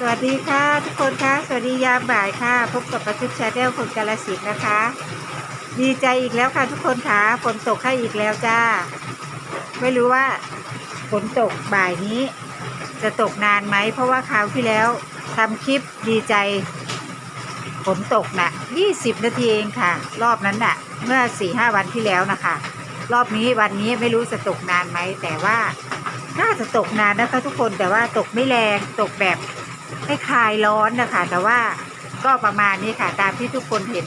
สวัสดีค่ะ ทุกคนคะสวัสดียามบ่ายค่ะ พบกับประชุมชาแนลคนกาลสินธุ์นะคะ ดีใจอีกแล้วค่ะทุกคนค่ะฝนตกให้อีกแล้วจ้า ไม่รู้ว่าฝนตกบ่ายนี้ จะตกนานไหม เพราะว่าคราวที่แล้วทำคลิปดีใจฝนตกน่ะ20 นาทีเองค่ะ รอบนั้นน่ะ เมื่อ 4-5 วันที่แล้วนะคะ รอบนี้วันนี้ไม่รู้จะตกนานไหม แต่ว่าน่าจะตกนานนะคะทุกคนแต่ว่าตกไม่แรงตกแบบ ให้คลายร้อนนะคะ แต่ว่าก็ประมาณนี้ค่ะ ตามที่ทุกคนเห็น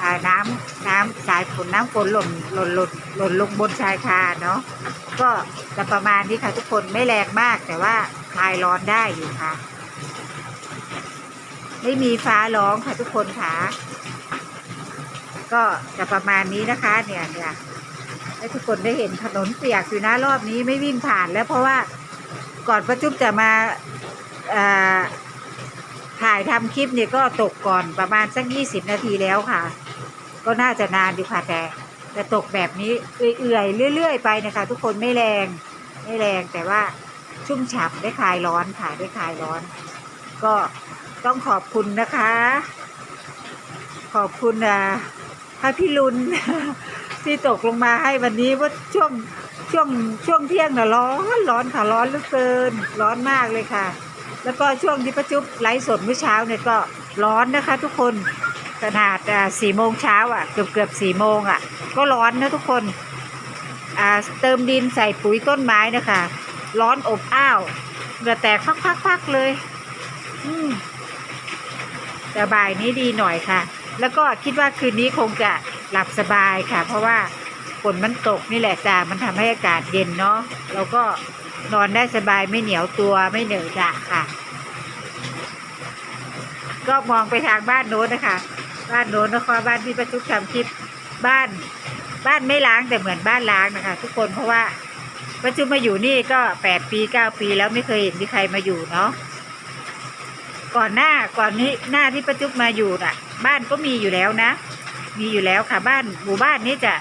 อ่าน้ำน้ำสายฝนน้ำฝนหล่นหล่นหล่นหล่นลงบนชายคาเนาะก็จะประมาณนี้ค่ะทุกคนไม่แรงมากแต่ว่าคลายร้อนได้อยู่ค่ะ ไม่มีฟ้าร้องค่ะทุกคนค่ะ ก็จะประมาณนี้นะคะ เนี่ยเนี่ยให้ทุกคนได้เห็นถนนเปียกอยู่นะรอบนี้ไม่วิ่งผ่านแล้วเพราะว่าก่อนประจุบจะมา ถ่ายทำคลิปเนี่ยก็ตกก่อนประมาณสักยี่สิบนาทีแล้วค่ะ ก็น่าจะนานอยู่ค่ะแต่แต่ตกแบบนี้เอื่อยๆเรื่อย ๆ ไปนะคะ ทุกคนไม่แรงไม่แรงแต่ว่าชุ่มฉ่ำได้คลายร้อนค่ะได้คลายร้อน ก็ต้องขอบคุณนะคะ ขอบคุณอ่าพระพี่ลุนที่ตกลงมาให้วันนี้ว่าช่วงช่วงช่วงเที่ยงน่ะร้อนร้อนค่ะร้อนเหลือเกิน ร้อนมากเลยค่ะ แล้วก็ช่วงที่ประจุบไลฟ์สดเมื่อเช้าเนี่ยก็ร้อนนะคะ ทุกคนขนาดสี่โมงเช้าอะเกือบเกือบสี่โมงอะ ก็ร้อนนะทุกคนอ่าเติมดินใส่ปุ๋ยต้นไม้นะคะ ร้อนอบอ้าวเหงื่อแตกพักๆๆเลย อืมแต่บ่ายนี้ดีหน่อยค่ะ แล้วก็คิดว่าคืนนี้คงจะหลับสบายค่ะ เพราะว่าฝนมันตกนี่แหละจ้ามันทำให้อากาศเย็นเนาะแล้วก็ นอนได้สบายไม่เหนียวตัวไม่เหนื่อยจะค่ะ ก็มองไปทางบ้านโน้นนะคะ บ้านโน้นนะคะบ้านที่ประจุทำคลิปบ้านบ้านไม่ล้างแต่เหมือนบ้านล้างนะคะ ทุกคนเพราะว่าประจุมาอยู่นี่ก็แปดปีเก้าปีแล้วไม่เคยเห็นมีใครมาอยู่เนาะก่อนหน้าก่อนนี้หน้าที่ประจุมาอยู่น่ะ บ้านก็มีอยู่แล้วนะ มีอยู่แล้วค่ะบ้านหมู่บ้านนี้จะ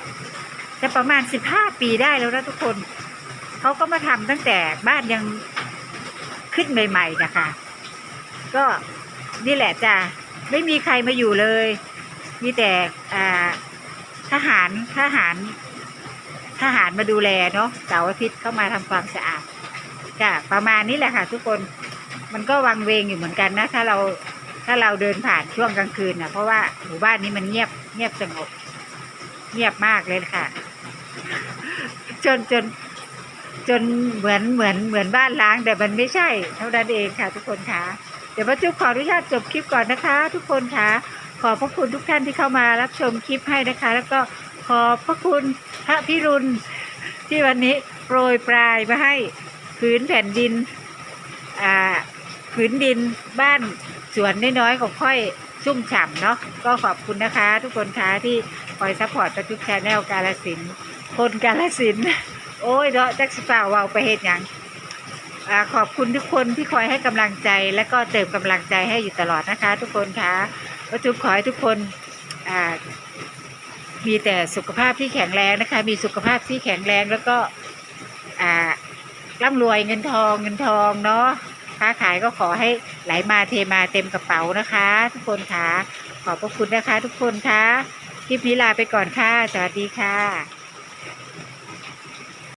จะประมาณสิบห้าปีได้แล้วนะทุกคน เขาก็มาทำตั้งแต่บ้านยังขึ้นใหม่ ๆ นะคะ ก็นี่แหละจ้ะไม่มีใครมาอยู่เลย มีแต่ทหารทหาร ทหารมาดูแลเนาะเสาร์อาทิตย์เข้ามาทำความสะอาดจ้ะประมาณนี้แหละค่ะ ทุกคนมันก็วังเวงอยู่เหมือนกันนะ ถ้าเราถ้าเราเดินผ่านช่วงกลางคืนนะเพราะว่าหมู่บ้านนี้มันเงียบเงียบสงบ เงียบมากเลยค่ะ จนจน จนเหมือนเหมือนเหมือนบ้านล้างแต่มันไม่ใช่ เท่านั้นเองค่ะทุกคนค่ะเดี๋ยวป้าจุ๊บขออนุญาตจบคลิปก่อนนะคะ ทุกคนค่ะขอบพระคุณทุกท่านที่เข้ามารับชมคลิปให้นะคะ แล้วก็ขอบพระคุณพระพิรุณที่วันนี้โปรยปลายมาให้พื้นแผ่นดินอ่าผืนดินบ้านสวนน้อยๆของค่อยชุ่มฉ่ำเนาะก็ขอบคุณนะคะ ทุกคนคะที่คอยซัพพอร์ตประจุกชาแนลกาลสินคนกาลสิน โอ้ยเนาะจักสิฝ่าวาวไปเหตุอย่างอขอบคุณทุกคนที่คอยให้กำลังใจ และก็เติมกำลังใจให้อยู่ตลอดนะคะ ทุกคนคะประจุขอให้ทุกคนมีแต่สุขภาพที่แข็งแรงนะคะ มีสุขภาพที่แข็งแรงแล้วก็อ่าร่ำรวยเงินทองเงินทองเนาะค้าขายก็ขอให้ไหลมาเทมาเต็มกระเป๋านะคะ ทุกคนค่ะขอบพระคุณนะคะ ทุกคนค่ะคลิปนี้ลาไปก่อนค่ะ สวัสดีค่ะ